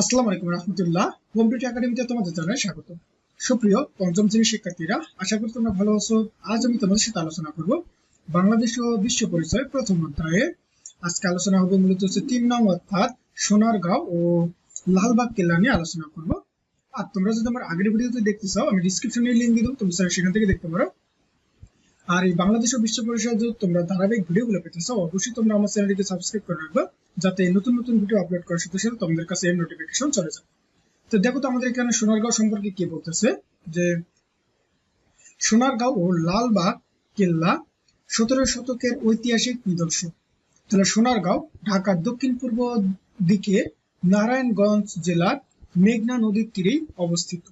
আসসালামু আলাইকুম রহমতুল্লাহ। কম্পিউটার একাডেমিতে তোমাদের জানাই স্বাগত। সুপ্রিয়, পঞ্চম শ্রেণির শিক্ষার্থীরা, আশা করি তোমরা ভালো আছো। আজ আমি তোমাদের সাথে আলোচনা করব বাংলাদেশ ও বিশ্ব পরিচয় প্রথম অধ্যায়ে। আজকে আলোচনা হবে মূলত হচ্ছে তিন নং অর্থাৎ সোনারগাঁও ও লালবাগ কেল্লা নিয়ে আলোচনা করব। আর তোমরা যদি আমার আগের ভিডিওতে দেখতে চাও, আমি ডিসক্রিপশনে লিঙ্ক দিয়ে দেবো, তোমরা সেখান থেকে দেখতে পারো। আর এই বাংলাদেশ ও বিশ্ব পরিষদ যদি তোমরা ধারাবাহিক ভিডিওগুলো পেতে চাও, অবশ্যই তোমরা আমার চ্যানেলটিকে সাবস্ক্রাইব করে রাখবে। যাতে নতুন নতুন ভিডিও আপলোড করার সাথে সাথে তোমাদের কাছে এই নোটিফিকেশন চলে যায়। তো দেখো তো আমাদের এখানে সোনারগাঁও সম্পর্কে কি বলতেছে? যে সোনারগাঁও ও লালবাগ কেল্লা সতেরো শতকের ঐতিহাসিক নিদর্শন। তাহলে সোনারগাঁও, ঢাকার দক্ষিণ পূর্ব দিকে নারায়ণগঞ্জ জেলার মেঘনা নদীর তীরেই অবস্থিত।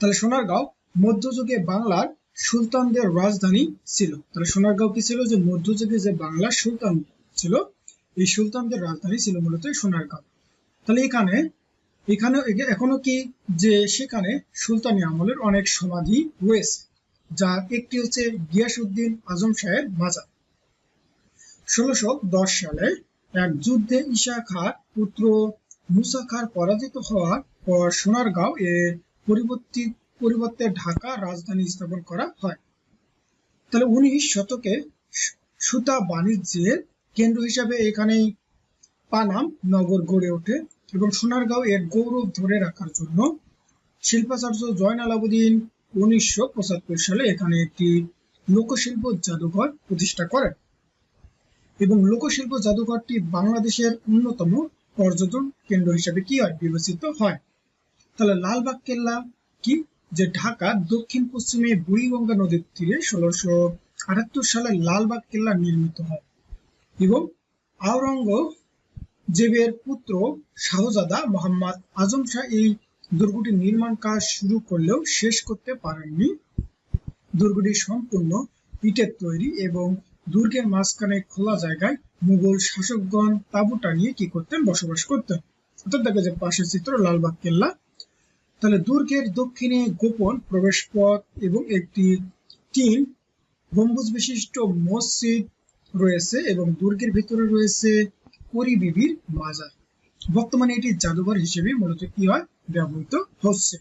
তাহলে সোনারগাঁও মধ্যযুগে বাংলার সুলতানদের রাজধানী ছিল। তাহলে সোনারগাঁও কি ছিল? যে মধ্যযুগে যে বাংলার সুলতান ছিল এই সুলতানদের রাজধানী ছিল মূলত সোনারগাঁও। তাহলে এখানে এখানে এখনও কি যে সেখানে সুলতানি আমলের অনেক সমাধি রয়েছে, যা একটি হচ্ছে গিয়াসউদ্দিন আজম শাহের মাজার। ষোলোশো দশ সালে এক যুদ্ধে ঈশা খার পুত্র মুসা খার পরাজিত হওয়ার পর সোনারগাঁও এ পরিবর্তিত পরিবর্তে ঢাকা রাজধানী স্থাপন করা হয়। তাহলে উনিশ শতকে সুতা বাণিজ্যের কেন্দ্র হিসাবে এখানেই পানাম নগর গড়ে ওঠে এবং সোনারগাঁও এর গৌরব ধরে রাখার জন্য শিল্পাচার্য জয়ন আলাউদ্দিন উনিশশো সালে এখানে একটি লোকশিল্প জাদুঘর প্রতিষ্ঠা করেন। এবং লোকশিল্প জাদুঘরটি বাংলাদেশের অন্যতম পর্যটন কেন্দ্র হিসেবে কি হয়? বিবেচিত হয়। তাহলে লালবাগ কেল্লা কি? যে ঢাকা দক্ষিণ পশ্চিমে বুড়িগঙ্গা নদীর তীরে ষোলোশো আটাত্তর সালে লালবাগ কেল্লা নির্মিত হয়। এবং আওরঙ্গজেবের পুত্র শাহজাদা মোহাম্মদ আজম শাহ এই দুর্গটির নির্মাণ কাজ শুরু করলেও শেষ করতে পারেননি। দুর্গটি সম্পূর্ণ ইটের তৈরি এবং দুর্গের মাঝখানে খোলা জায়গায় মুঘল শাসকগণ তাঁবু টানিয়ে কি করতেন? বসবাস করতেন। অর্থাৎ দেখা যায় পাশের চিত্র লালবাগ কেল্লা। তাহলে দুর্গের দক্ষিণে গোপন প্রবেশ পথ এবং একটি তিন গম্বুজ বিশিষ্ট মসজিদ রয়েছে এবং দুর্গের ভিতরে রয়েছে পরিবিবির মাজার বর্তমানে এটি জাদুঘর হিসেবে মূলত কি হয়? ব্যবহৃত হচ্ছে।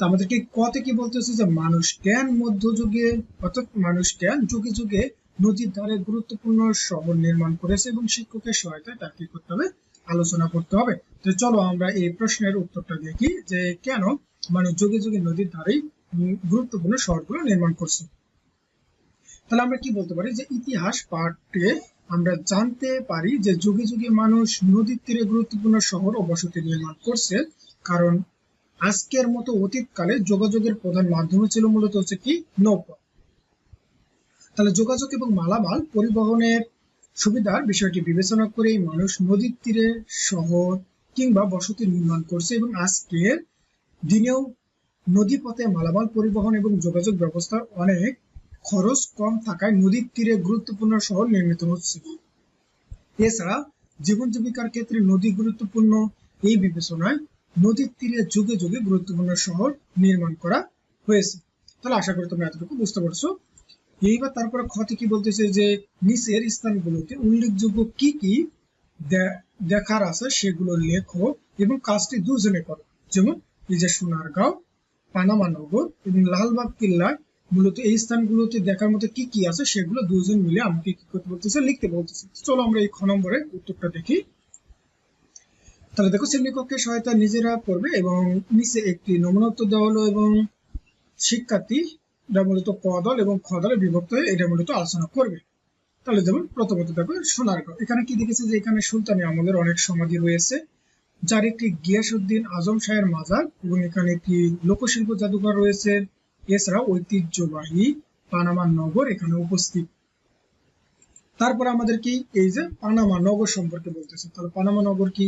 আমাদেরকে কতে কি বলতেছে যে মানুষ জ্ঞান মধ্যযুগে অর্থাৎ মানুষ জ্ঞান যুগে যুগে নদীর ধারে গুরুত্বপূর্ণ শহর নির্মাণ করেছে এবং শিক্ষকের সহায়তায় তার কি করতে হবে? আলোচনা করতে হবে। তো চলো আমরা এই প্রশ্নের উত্তরটা দেখি যে কেন মানুষ যুগে যুগে নদীর ধারেই গুরুত্বপূর্ণ শহরগুলো নির্মাণ করছে। তাহলে আমরা কি বলতে পারি যে ইতিহাস পাঠে আমরা জানতে পারি যে যুগে যুগে মানুষ নদীর তীরে গুরুত্বপূর্ণ শহর ও বসতি নির্মাণ করছে। কারণ আজকের মতো অতীতকালে যোগাযোগের প্রধান মাধ্যম ছিল মূলত হচ্ছে কি? নৌকা। তাহলে যোগাযোগ এবং মালামাল পরিবহনের সুবিধার বিষয়টি বিবেচনা করে মানুষ নদীর তীরে শহর কিংবা বসতি নির্মাণ করছে এবং আজকের দিনেও নদী পথে মালামাল পরিবহন এবং যোগাযোগ ব্যবস্থার অনেক খরচ কম থাকায় নদীর তীরে গুরুত্বপূর্ণ শহর নির্মিত হচ্ছে। এছাড়া জীবন জীবিকার ক্ষেত্রে নদী গুরুত্বপূর্ণ, এই বিবেচনায় নদীর তীরে যুগে যুগে গুরুত্বপূর্ণ শহর নির্মাণ করা হয়েছে। তাহলে আশা করি তোমরা এতটুকু বুঝতে পারছ। এইবার তারপরে ক্ষতি কি বলতেছে যে নিচের স্থানগুলোতে উল্লেখযোগ্য কি কি দেখার আছে সেগুলো লেখো এবং কাজটি দুজনে করো। যেমন এই যে সোনারগাঁও, পানামা নগর এবং লালবাগ কিল্লায় মূলত এই স্থানগুলোতে দেখার মতো কি কি আছে সেগুলো দুজন মিলে আমাকে কি করতে বলতেছে, লিখতে বলতেছে। চলো আমরা এই খ নম্বরে উত্তরটা দেখি। তাহলে দেখো, শ্রেণীকক্ষের সহায়তা নিজেরা করবে এবং নিচে একটি নমুনা উত্তর দেওয়া হলো এবং শিক্ষার্থী এটা মূলত ক দল এবং খ দলে বিভক্ত হয়ে এটা মূলত আলোচনা করবে। তাহলে যেমন প্রথমত দেখো সোনারগাঁও এখানে কি দেখেছে যে এখানে সুলতানি আমলের অনেক সমাধি রয়েছে, যার একটি গিয়াসউদ্দিন আজম শাহের মাজার এবং এখানে একটি লোকশিল্প জাদুঘর রয়েছে এছাড়া ঐতিহ্যবাহী পানামা নগর এখানে উপস্থিত। তারপর আমাদের কি এই যে পানামা নগর সম্পর্কে বলতেছে, তাহলে পানামা নগর কি?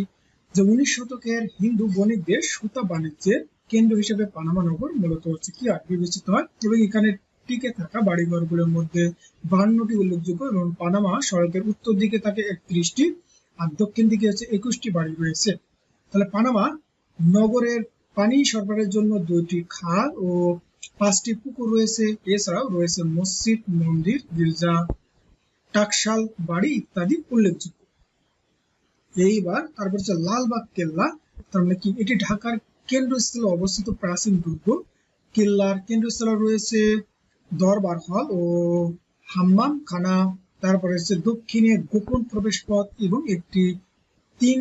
যে উনিশ শতকের হিন্দু বণিকদের সুতা বাণিজ্যের কেন্দ্র হিসেবে পানামা নগর মূলত হচ্ছে কি? আর বিবেচিত হয়। এবং এখানে টিকে থাকা বাড়িঘরগুলোর মধ্যে বান্নটি উল্লেখযোগ্য এবং পানামা সড়কের উত্তর দিকে থাকে একত্রিশটি আর দক্ষিণ দিকে হচ্ছে একুশটি বাড়ি রয়েছে। তাহলে পানামা নগরের পানি সরবরাহের জন্য দুইটি খাল ও পাঁচটি পুকুর রয়েছে। এছাড়াও রয়েছে মসজিদ, মন্দির, গির্জা, টাকশাল, বাড়ি ইত্যাদি উল্লেখযোগ্য। এইবার তারপর হচ্ছে লালবাগ কেল্লা। তার মানে কি? এটি ঢাকার কেন্দ্রস্থলে অবস্থিত প্রাচীন দুর্গ। কেল্লার কেন্দ্রস্থলে রয়েছে দরবার হল ও হাম্মাম খানা। তারপরে হচ্ছে দক্ষিণে গোপন প্রবেশ পথ এবং একটি তিন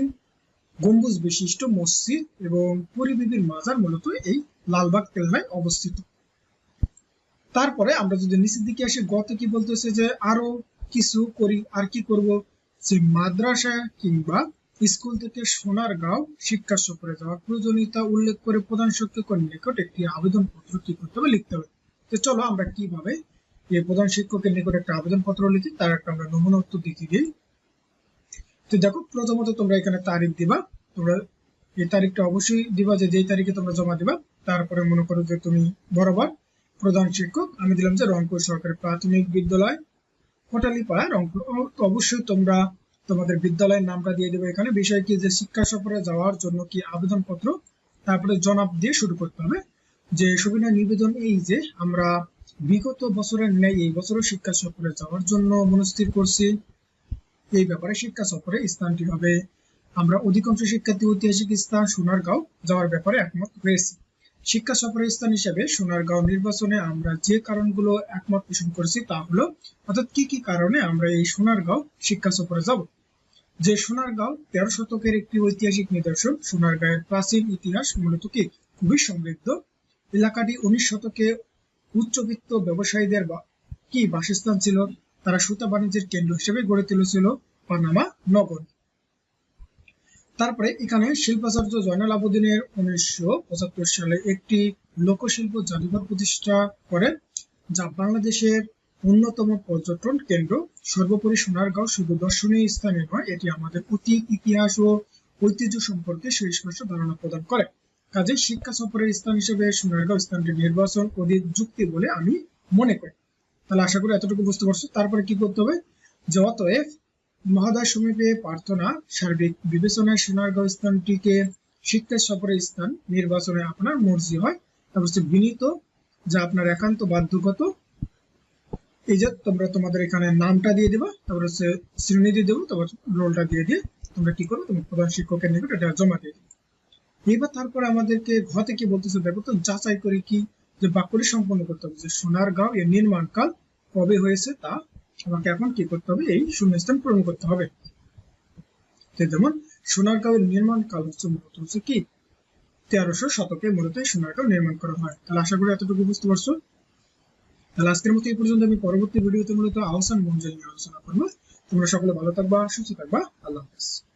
গম্বুজ বিশিষ্ট মসজিদ এবং পরিবিবির মাজার মূলত এই লালবাগ কেল্লায় অবস্থিত। তারপরে আমরা যদি নিচের দিকে আসি, গতে কি বলতেছে যে আরও কিছু করি, আর কি করব? যে মাদ্রাসা কিংবা স্কুল থেকে সোনারগাঁও শিক্ষা সফরে যাওয়ার প্রয়োজনীয়তা উল্লেখ করে প্রধান শিক্ষকের নিকট একটি আবেদন পত্র কি করতে হবে লিখতে হবে। তো চলো আমরা কীভাবে এই প্রধান শিক্ষকের নিকট একটা আবেদন পত্র লিখি, তার একটা আমরা নমুনা উত্তর দিতে দিই। তো দেখো, প্রথমত তোমরা এখানে তারিখ দিবা। তোমরা এই তারিখটা অবশ্যই দিবা যে যেই তারিখে তোমরা জমা দিবা। তারপরে মনে করো যে তুমি বরাবর প্রধান শিক্ষক, আমি দিলাম যে রংপুর সরকারি প্রাথমিক বিদ্যালয়, কোটালীপাড়া, রংপুর। তো অবশ্যই তোমরা তোমাদের বিদ্যালয়ের নামটা দিয়ে দেবে এখানে। বিষয় কি যে শিক্ষা সফরে যাওয়ার জন্য কি আবেদন পত্র তারপরে জনাব দিয়ে শুরু করতে হবে। যে সবিনয় নিবেদন এই যে, আমরা বিগত বছরের ন্যায় এই বছরও শিক্ষা সফরে যাওয়ার জন্য মনস্থির করছি। এই ব্যাপারে শিক্ষা সফরে স্থানটি হবে, আমরা অধিকাংশ শিক্ষার্থী ঐতিহাসিক স্থান সোনারগাঁও যাওয়ার ব্যাপারে একমত হয়েছি। শিক্ষা সফরের স্থান হিসেবে সোনারগাঁও নির্বাচনে আমরা যে কারণগুলো একমত পোষণ করেছি তা হলো, অর্থাৎ কি কি কারণে আমরা এই সোনারগাঁও শিক্ষা সফরে যাব? যে সোনারগাঁও তেরো শতকের একটি ঐতিহাসিক নিদর্শন, সোনারগাঁয়ের প্রাচীন ইতিহাস মূলত কি? খুবই সমৃদ্ধ। এলাকাটি উনিশ শতকে উচ্চবিত্ত ব্যবসায়ীদের কি বাসস্থান ছিল? তারা সুতা বাণিজ্যের কেন্দ্র হিসেবে গড়ে তুলেছিল পানামা নগর। তারপরে এখানে শিল্পাচার্য জয়নাল আবুদ্দিনের উনিশশো পঁচাত্তর সালে একটি লোকশিল্প জাদুঘর প্রতিষ্ঠা করেন, যা বাংলাদেশের অন্যতম পর্যটন কেন্দ্র। সর্বোপরি সোনারগাঁও শুধু দর্শনীয় স্থানে নয়, এটি আমাদের অতীত ইতিহাস ও ঐতিহ্য সম্পর্কে সুস্পষ্ট ধারণা প্রদান করে। কাজে শিক্ষা সফরের স্থান হিসেবে সোনারগাঁও স্থানটি নির্বাচন অধিক যুক্তি বলে আমি মনে করি। তাহলে আশা করি এতটুকু বুঝতে পারছ। তারপরে কি করতে হবে? যে অতএব মহাদয় সমীপে প্রার্থনা, সার্বিক বিবেচনায় সোনারগাঁও স্থানটিকে শিক্ষা সফরের স্থান, নির্বাচনে আপনার মর্জি হয়। হচ্ছে বিনীত, যা আপনার একান্ত বাধ্যগত। এই যে তোমরা তোমাদের এখানে নামটা দিয়ে দিবা, তারপর হচ্ছে শ্রেণি দিয়ে দেবো, তারপর রোলটা দিয়ে দিয়ে তোমরা কি করো, তোমার প্রধান শিক্ষকের নিকট এটা জমা দিয়ে দিবে। এবার তারপরে আমাদেরকে ঘতে কি বলতেছে দেখো তো, যাচাই করে কি যে বাক্যটি সম্পন্ন করতে হবে, যে সোনারগাঁও এর নির্মাণকাল কবে হয়েছে তা আমাকে এখন কি করতে হবে? এই শূন্যস্থান পূরণ করতে হবে। যেমন সোনার সোনারগাঁওয়ের নির্মাণ কাল হচ্ছে মূলত হচ্ছে কি? তেরোশো শতকে মূলত এই সোনারগাঁও নির্মাণ করা হয়। তাহলে আশা করি এতটুকু বুঝতে পারছ। তাহলে আজকের মতো এই পর্যন্ত আমি পরবর্তী ভিডিওতে মূলত আহসান মঞ্জুরি নিয়ে আলোচনা করব। তোমরা সকলে ভালো থাকবা, সুস্থ থাকবা। আল্লাহ হাফেজ।